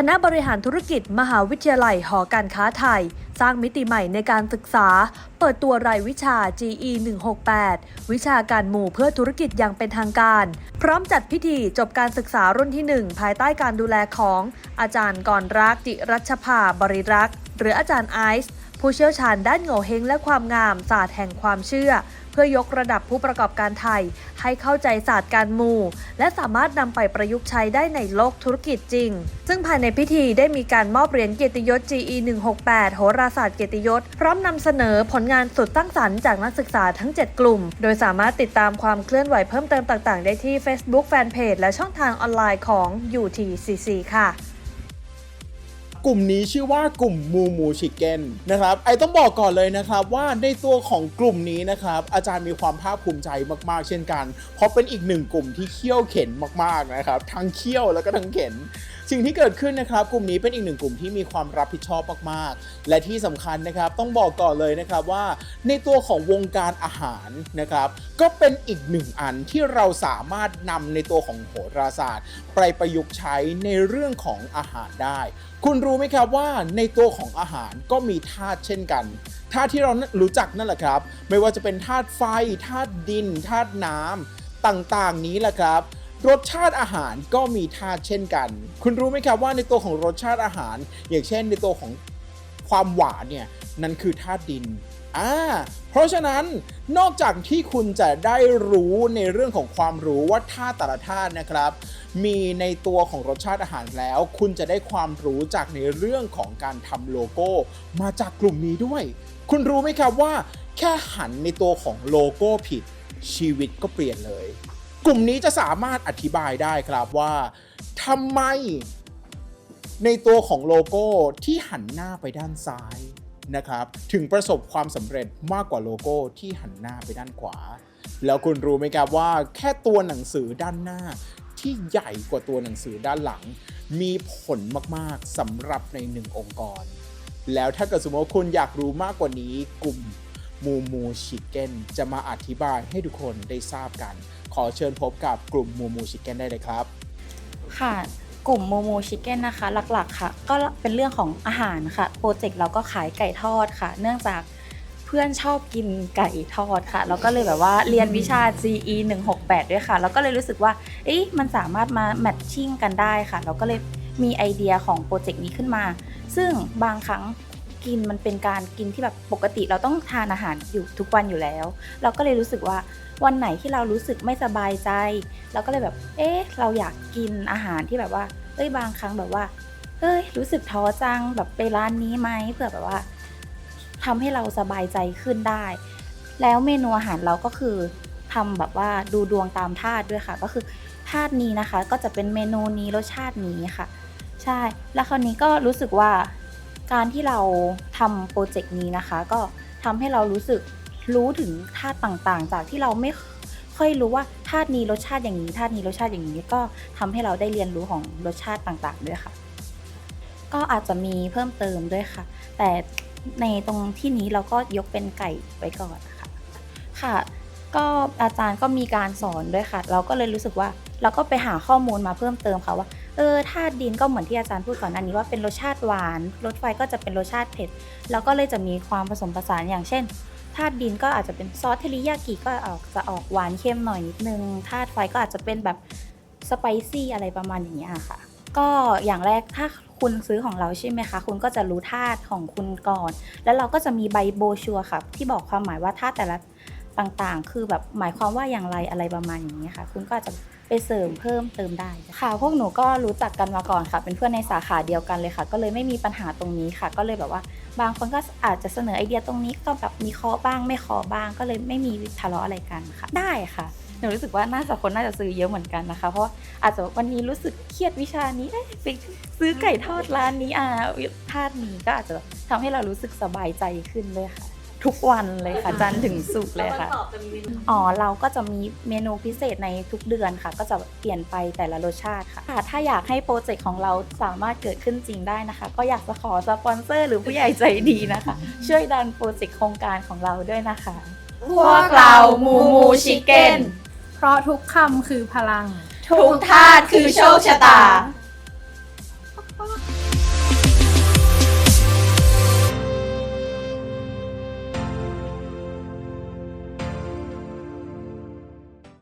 คณะบริหารธุรกิจ มหาวิทยาลัยหอการค้าไทย สร้างมิติใหม่ในการศึกษา เปิดตัวรายวิชา GE 168 วิชาการหมู่เพื่อธุรกิจอย่างเป็นทางการ พร้อมจัดพิธีจบการศึกษารุ่นที่ 1 ภายใต้การดูแลของอาจารย์กรรักจิรัชภาบริรักษ์หรืออาจารย์ไอซ์ผู้เชี่ยวชาญด้านโง่เฮงและความงามศาสตร์แห่งความเชื่อ พื่อยกระดับผู้ประกอบการไทย ให้เข้าใจศาสตร์การมู และสามารถนำไปประยุกต์ใช้ได้ในโลกธุรกิจจริง ซึ่งภายในพิธีได้มีการมอบเหรียญเกียรติยศ GE 168โหราศาสตร์เกียรติยศ พร้อมนำเสนอผลงานสุดตั้งสรรค์จากนักศึกษาทั้ง 7 กลุ่ม โดยสามารถติดตามความเคลื่อนไหวเพิ่มเติมต่างๆ ได้ที่ Facebook Fanpage และช่องทางออนไลน์ของ UTCC ค่ะ กลุ่มนี้ชื่อว่ากลุ่มมูมูชิเก้นนะครับไอต้องบอกก่อนเลยนะครับว่าในตัวของกลุ่มนี้นะครับอาจารย์มีความภาคภูมิใจมากๆ เช่นกัน เพราะเป็นอีกหนึ่งกลุ่มที่เขี้ยวเข็นมากๆนะครับทั้งเขี้ยวแล้วก็ทั้งเข็นสิ่งที่เกิดขึ้นนะครับกลุ่มนี้เป็นอีกหนึ่งกลุ่มที่มีความรับผิดชอบมากๆ และที่สำคัญนะครับต้องบอกก่อนเลยนะครับว่า ในตัวของวงการอาหารนะครับก็เป็นอีกหนึ่งอันที่เราสามารถนำในตัวของโหราศาสตร์ ไปประยุกต์ใช้ในเรื่องของอาหารได้ คุณรู้ไหมครับว่าในตัวของอาหารก็มีธาตุเช่นกันธาตุที่เรารู้จักนั่นแหละครับ ไม่ว่าจะเป็นธาตุไฟธาตุดินธาตุน้ำต่างๆ นี้แหละครับ รสชาติอาหารก็มีธาตุเช่นกัน คุณรู้ไหมครับว่าในตัวของรสชาติอาหาร อย่างเช่นในตัวของความหวานเนี่ยนั่นคือธาตุดิน อ่าเพราะฉะนั้นนอกจากที่คุณจะได้รู้ในเรื่องของความรู้ว่าธาตุแต่ละธาตุนะครับ มีในตัวของรสชาติอาหารแล้ว คุณจะได้ความรู้จากในเรื่องของการทำโลโก้ มาจากกลุ่มนี้ด้วย คุณรู้ไหมครับว่า แค่หันในตัวของโลโก้ผิด ชีวิตก็เปลี่ยนเลย กลุ่มนี้จะสามารถอธิบายได้ครับว่าทำไมในตัวของโลโก้ที่หันหน้าไปด้านซ้าย นะครับ ถึงประสบความสำเร็จมากกว่าโลโก้ที่หันหน้าไปด้านขวา แล้วคุณรู้ไหมครับว่าแค่ตัวหนังสือด้านหน้าที่ใหญ่กว่าตัวหนังสือด้านหลัง มีผลมากๆสำหรับในหนึ่งองค์กร แล้วถ้าเกิดสมมติว่าคุณอยากรู้มากกว่านี้กลุ่มมูมูชิเก้นจะมาอธิบายให้ทุกคนได้ทราบกัน ขอเชิญพบกับกลุ่มมูมูชิเก้นได้เลยครับ ค่ะ กลุ่มโมโมชิคเก้นนะคะ หลักๆค่ะ ก็เป็นเรื่องของอาหารค่ะ โปรเจกต์เราก็ขายไก่ทอดค่ะ เนื่องจากเพื่อนชอบกินไก่ทอดค่ะ แล้วก็เลยแบบว่าเรียนวิชา GE 168 ด้วยค่ะ แล้วก็เลยรู้สึกว่าเอ๊ะมันสามารถมาแมทชิ่งกันได้ค่ะ เราก็เลยมีไอเดียของโปรเจกต์นี้ขึ้นมา ซึ่งบางครั้ง กินมันเป็นการกินที่แบบปกติเราต้องทานอาหารอยู่ทุกวันอยู่แล้ว เราก็เลยรู้สึกว่าวันไหนที่เรารู้สึกไม่สบายใจ เราก็เลยแบบ เอ๊ะ เราอยากกินอาหารที่แบบว่าเอ้ยบางครั้งแบบว่าเอ้ยรู้สึกท้อจังแบบไปร้านนี้ไหมเพื่อแบบว่าทำให้เราสบายใจขึ้นได้ แล้วเมนูอาหารเราก็คือทำแบบว่าดูดวงตามธาตุด้วยค่ะ ก็คือธาตุนี้นะคะ ก็จะเป็นเมนูนี้รสชาตินี้ค่ะ ใช่ แล้วคราวนี้ก็รู้สึกว่า การที่เราทำโปรเจกต์นี้นะคะ ก็ทำให้เรารู้สึกรู้ถึงธาตุต่างๆ จากที่เราไม่ค่อยรู้ว่าธาตุนี้รสชาติอย่างนี้ธาตุนี้รสชาติอย่างนี้ก็ทำให้เราได้เรียนรู้ของรสชาติต่างๆ ด้วยค่ะ ก็อาจจะมีเพิ่มเติมด้วยค่ะ แต่ในตรงที่นี้เราก็ยกเป็นไก่ไว้ก่อนค่ะค่ะ ก็อาจารย์ก็มีการสอนด้วยค่ะ เราก็เลยรู้สึกว่าเราก็ไปหาข้อมูลมาเพิ่มเติมค่ะว่า เออธาตุดินก็เหมือนที่อาจารย์พูดก่อนหน้านี้ว่าเป็นรสชาติหวานรสไฟก็จะเป็นรสชาติเผ็ด แล้วก็เลยจะมีความผสมผสานอย่างเช่นธาตุดินก็อาจจะเป็นซอสเทริยากิก็ออกจะออกหวานเค็มหน่อยนิดนึงธาตุไฟก็อาจจะเป็นแบบสไปซี่อะไรประมาณอย่างเงี้ยค่ะ ก็อย่างแรกถ้าคุณซื้อของเราใช่ไหมคะ คุณก็จะรู้ธาตุของคุณก่อน แล้วเราก็จะมีใบโบชัวค่ะ ที่บอกความหมายว่าธาตุแต่ละ ต่างๆ คือแบบหมายความว่าอย่างไรอะไรประมาณอย่างนี้ยค่ะ คุณก็อาจจะไปเสริมเพิ่มเติมได้ค่ะ พวกหนูก็รู้จักกันมาก่อนค่ะ เป็นเพื่อนในสาขาเดียวกันเลยค่ะ ก็เลยไม่มีปัญหาตรงนี้ค่ะ ก็เลยแบบว่า บางคนก็อาจจะเสนอไอเดียตรงนี้ก็แบบมีเคอบ้างไม่เคอบ้าง ก็เลยไม่มีทะเลาะอะไรกันค่ะ ได้ค่ะหนูรู้สึกว่าน่าจะคนน่าจะซื้อเยอะเหมือนกันนะคะ เพราะว่าอาจจะวันนี้รู้สึกเครียดวิชานี้เอ๊ะไปซื้อไก่ทอดร้านนี้อ่าธาตุนี้ก็อาจจะทำให้เรารู้สึกสบายใจขึ้นเลยค่ะ ทุกวันเลยค่ะจันทร์ถึงศุกร์เลยค่ะอ๋อเราก็จะมีเมนูพิเศษในทุกเดือนค่ะ ก็จะเปลี่ยนไปแต่ละรสชาติค่ะค่ะ ถ้าอยากให้โปรเจกต์ของเราสามารถเกิดขึ้นจริงได้นะคะ ก็อยากจะขอสปอนเซอร์ หรือผู้ใหญ่ใจดีนะคะ ช่วยดันโปรเจกต์โครงการของเราด้วยนะคะ พวกเรามูมูชิเก้นเพราะทุกคำคือพลัง ทุกธาตุคือโชคชะตา